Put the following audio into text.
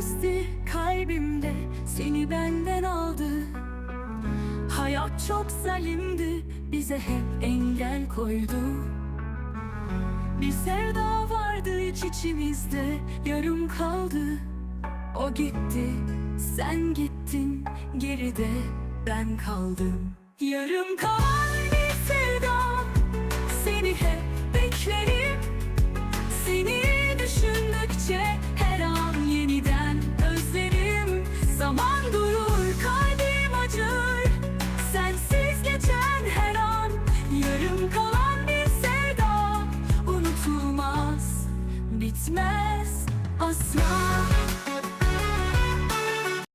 sende Seni benden aldı. Hayat çok zalimdi Bize hep engel koydu. Bir sevda vardı iç içimizde Yarım kaldı. O gitti Sen gittin Geride ben kaldım. Yarım kalan bitmez smile.